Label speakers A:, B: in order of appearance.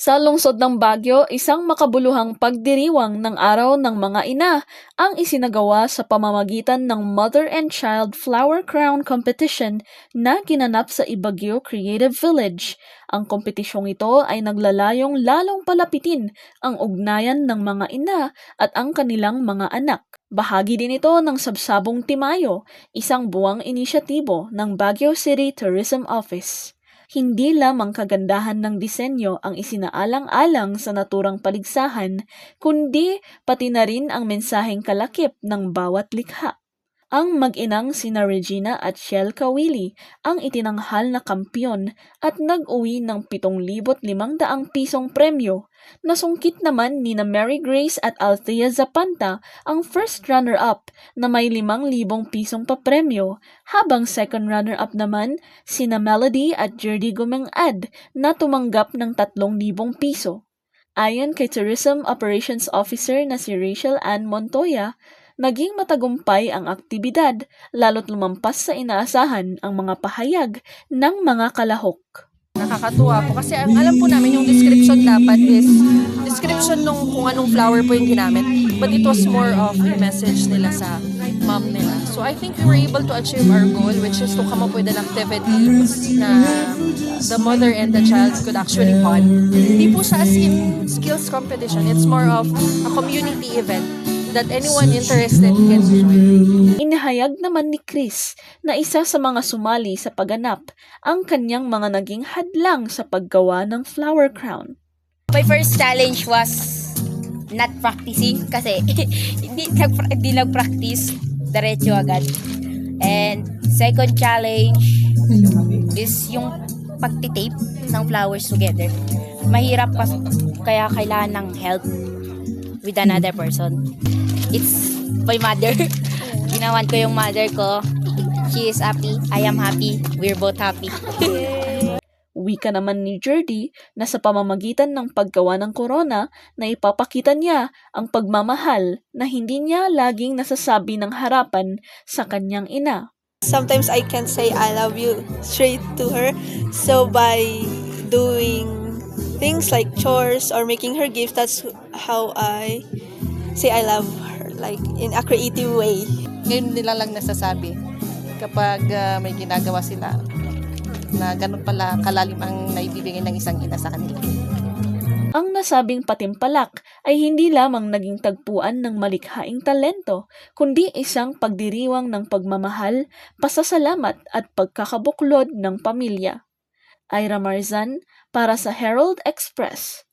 A: Sa lungsod ng Baguio, isang makabuluhang pagdiriwang ng Araw ng Mga Ina ang isinagawa sa pamamagitan ng Mother and Child Flower Crown Competition na ginanap sa Ibagyo Creative Village. Ang kompetisyong ito ay naglalayong lalong palapitin ang ugnayan ng mga ina at ang kanilang mga anak. Bahagi din ito ng Sabsabong Timayo, isang buwang inisyatibo ng Baguio City Tourism Office. Hindi lamang kagandahan ng disenyo ang isinaalang-alang sa naturang paligsahan, kundi pati na rin ang mensaheng kalakip ng bawat likha. Ang mag-inang sina Regina at Shell Kawili ang itinanghal na kampyon at nag-uwi ng 7,500 pisong premyo. Nasungkit naman ni na Mary Grace at Althea Zapanta ang first runner-up na may 5,000 pisong papremyo, habang second runner-up naman sina Melody at Jerdy Gumengad na tumanggap ng 3,000 piso. Ayon kay Tourism Operations Officer na si Rachel Ann Montoya, naging matagumpay ang aktibidad lalo't lumampas sa inaasahan ang mga pahayag ng mga kalahok.
B: Nakakatuwa po kasi alam po namin yung description dapat is description nung kung anong flower po yung ginamit but it was more of a message nila sa mom nila. So I think we were able to achieve our goal which is to come up with an activity na the mother and the child could actually bond. Hindi po siya as in skills competition. It's more of a community event that anyone interested can join.
A: Inahayag naman ni Chris na isa sa mga sumali sa pagganap ang kanyang mga naging hadlang sa paggawa ng flower crown.
C: My first challenge was not practicing kasi hindi, nag, hindi nag-practice diretso agad. And second challenge is yung pagtitape ng flowers together. Mahirap pas, kaya kailangan ng help with another person. It's my mother. Ginawan ko yung mother ko. She is happy. I am happy. We're both happy.
A: Wika naman ni Jordy na sa pamamagitan ng paggawa ng corona na ipapakita niya ang pagmamahal na hindi niya laging nasasabi ng harapan sa kanyang ina.
D: Sometimes I can say I love you straight to her. So by doing things like chores or making her gifts, that's how I say I love her, like in a creative way.
B: Ngayon nila lang nasasabi kapag ah, may ginagawa sila na ganun pala kalalim ang naibibigay ng isang ina sa kanila.
A: Ang nasabing patimpalak ay hindi lamang naging tagpuan ng malikhaing talento, kundi isang pagdiriwang ng pagmamahal, pasasalamat at pagkakabuklod ng pamilya. Ira Marzan para sa Herald Express.